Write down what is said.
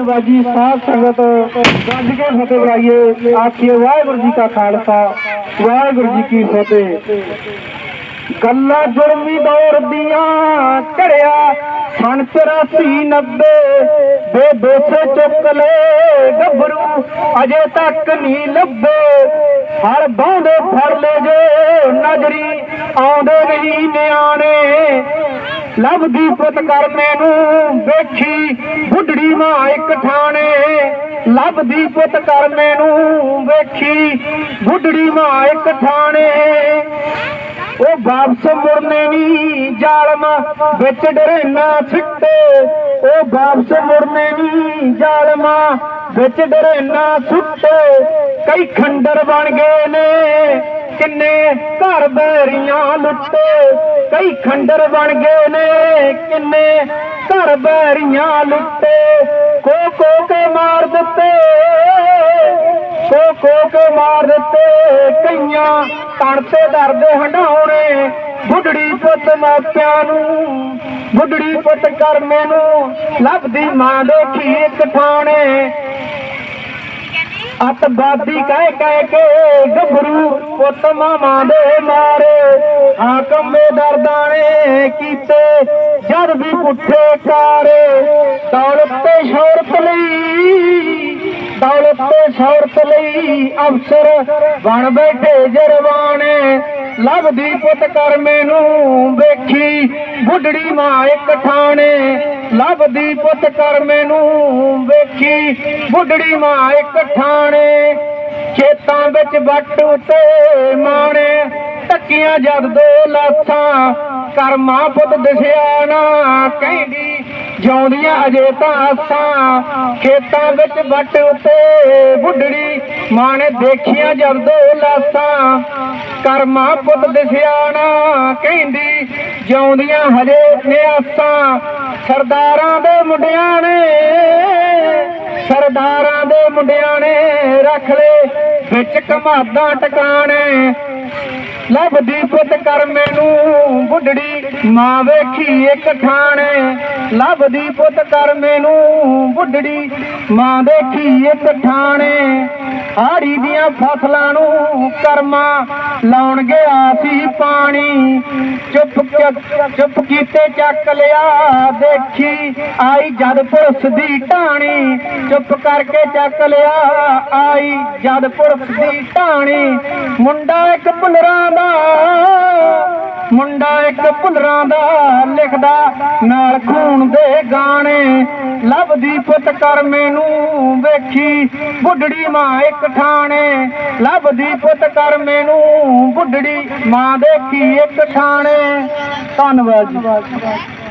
ਨਵਾਜੀ ਸਾਧ ਸੰਗਤ ਗੱਜ ਕੇ ਫਤਿਹ ਬੁਲਾਈਏ। ਆਖੀਏ, ਵਾਹਿਗੁਰੂ ਜੀ ਕਾ ਖਾਲਸਾ, ਵਾਹਿਗੁਰੂ ਜੀ ਕੀ ਫਤਿਹ। ਗੱਲਾਂ ਜੁਰਮੀ ਦੌਰ ਦੀਆਂ ਝੜਿਆ ਸਨ 84 90 ਦੇ ਦੋਸੇ ਚੁੱਕ ਲੈ ਗੱਭਰੂ, ਅਜੇ ਤੱਕ ਨਹੀਂ ਲੱਭੇ। ਹਰ ਬਾਉਂਦੇ ਫੜ ਲੈ ਜੋ ਨਜ਼ਰੀ, ਆਉਂਦੇ ਨਹੀਂ ਲੱਭਦੀ ਪੁੱਤ ਕਰ ਮੈਨੂੰ ਵੇਖੀ, ਬੁੱਢੜੀ ਮਾਂ ਇੱਕ ਠਾਣੇ। ਲੱਭਦੀ ਪੁੱਤ ਕਰ ਮੈਨੂੰ ਵੇਖੀ, ਬੁੱਢੜੀ ਮਾਂ ਇੱਕ ਠਾਣੇ। ਉਹ ਵਾਪਸ ਮੁੜਨੇ ਨਹੀਂ ਜਾਲਮਾ ਵਿੱਚ ਡਰੇਨਾ ਸਿੱਟੇ। ਉਹ ਵਾਪਸ ਮੁੜਨੇ ਨਹੀਂ ਜਾਲਮਾ ਵਿੱਚ ਡਰੇਨਾ ਸੁੱਟੇ। ਕਈ ਖੰਡਰ ਬਣ ਗਏ ਨੇ। ਕਿੰਨੇ ਘਰ ਬੈਰੀਆਂ ਲੁੱਟੇ, ਕਈ ਖੰਡਰ ਬਣ ਗਏ ਨੇ, ਕਿੰਨੇ ਘਰ ਬੈਰੀਆਂ ਲੁੱਟੇ। ਕੋ ਕੋ ਕੇ ਮਾਰ ਦਿੱਤੇ ਕੋ ਕੋ ਕੇ ਮਾਰ ਦਿੱਤੇ, ਕਈਆਂ ਤਣ ਤੇ ਦਰਦੇ ਹੰਡਾਉਣੇ ਬੁੱਢੜੀ ਪੁੱਤ ਮਾਪਿਆਂ ਨੂੰ, ਬੁੱਢੜੀ ਪੁੱਤ ਕਰਮੇ ਨੂੰ, ਲੱਭਦੀ ਮਾਂ ਦੇ ਦੇਖੀ ਕਠਾਣੇ ਠਾਣੇ ਅਤਵਾਦੀ ਕਹਿ ਕਹਿ ਕੇ ਗੱਭਰੂ ਪੁੱਤ ਮਾਮਾ ਦੇ ਮਾਰੇ। ਹਾਕਮੇ ਦਰਦਾਨੇ ਕੀਤੇ, ਜਦ ਵੀ ਪੁੱਠੇ ਕਾਰੇ। ਦੌਲਤ ਤੇ ਸ਼ੌਹਰਤ ਲਈ, ਦੌਲਤ ਤੇ ਸ਼ੌਹਰਤ ਲਈ ਅਫਸਰ ਬਣ ਬੈਠੇ ਜਰਵਾਣੇ ਲੱਭਦੀ ਪੁੱਤ ਕਰਮੇ ਨੂੰ ਵੇਖੀ ਬੁੱਢੜੀ ਮਾਂ ਇੱਕ ਠਾਣੇ। ਲੱਭਦੀ ਪੁੱਤ ਕਰਮੇ ਨੂੰ ਵੇਖੀ ਬੁੱਢੜੀ ਮਾਂ ਇੱਕ ਠਾਣੇ। ਖੇਤਾਂ ਵਿੱਚ ਵੱਟ ਉਤੇ ਮਾਣੇ, ਟੱਕੀਆਂ ਜਦ ਦੋ ਲਾਥਾਂ ਕਰਮਾ ਪੁੱਤ ਦਿਸਿਆ ਨਾ ਕਹਿੰਦੀ, ਜਿਉਂਦੀਆਂ ਅਜੇ ਤਾਂ ਆਸਾਂ, ਖੇਤਾਂ ਵਿੱਚ ਵੱਟ ਉੱਤੇ ਬੁੱਢੜੀ, ਮਾਂ ਨੇ ਦੇਖੀਆਂ ਜਦ ਦੋ ਲਾਸਾਂ। ਕਰਮਾ ਪੁੱਤ ਦਿਸਿਆ ਨਾ ਕਹਿੰਦੀ, ਜਿਉਂਦੀਆਂ ਹਜੇ ਨੇ ਆਸਾਂ ਸਰਦਾਰਾਂ ਦੇ ਮੁੰਡਿਆਂ ਨੇ, ਸਰਦਾਰਾਂ ਦੇ ਮੁੰਡਿਆਂ ਨੇ ਰੱਖ ਲੈ ਵਿੱਚ ਕਮਾਦਾਂ ਟਿਕਾਣੇ। ਲੱਭਦੀ ਪੁੱਤ ਕਰ ਮੈਨੂੰ ਬੁੱਢੜੀ ਮਾਂ ਵੇਖੀ ਇੱਕ ਠਾਣੇ। ਲੱਭਦੀ ਪੁੱਤ ਕਰ ਮੈਨੂੰ ਬੁੱਢੜੀ। ਮਾਂ ਦੇਖੀ ਇੱਕ ਠਾਣੇ। ਹਾੜੀ ਦੀਆਂ ਫਸਲਾਂ ਨੂੰ ਕਰਮਾ ਲਾਉਣ ਗਿਆ ਸੀ ਪਾਣੀ। ਚੁੱਪ ਚੁੱਪ ਕੀਤੇ ਚੱਕ ਲਿਆ ਦੇਖੀ। ਆਈ ਜਦ ਪੁਰਸ਼ ਦੀ ਢਾਣੀ। ਚੁੱਪ ਕਰਕੇ ਚੱਕ ਲਿਆ ਆਈ ਜਦ ਪੁਰਸ ਦੀ ਢਾਣੀ। ਮੁੰਡਾ ਇੱਕ ਭੁੱਲਰਾਂ ਦਾ, ਮੁੰਡਾ ਇੱਕ ਭੁੱਲਰਾਂ ਦਾ ਲਿਖਦਾ, ਨਾਲ ਖੂਨ ਦੇ ਗਾਣੇ। ਲੱਭਦੀ ਪੁੱਤ ਕਰ ਮੈਨੂੰ ਵੇਖੀ, ਬੁੱਢੜੀ ਮਾਂ ਇੱਕ ਠਾਣੇ। ਲੱਭਦੀ ਪੁੱਤ ਕਰ ਮੈਨੂੰ ਬੁੱਢੜੀ ਮਾਂ ਦੇਖੀ ਇੱਕ ਠਾਣੇ ਧੰਨਵਾਦ ਜੀ।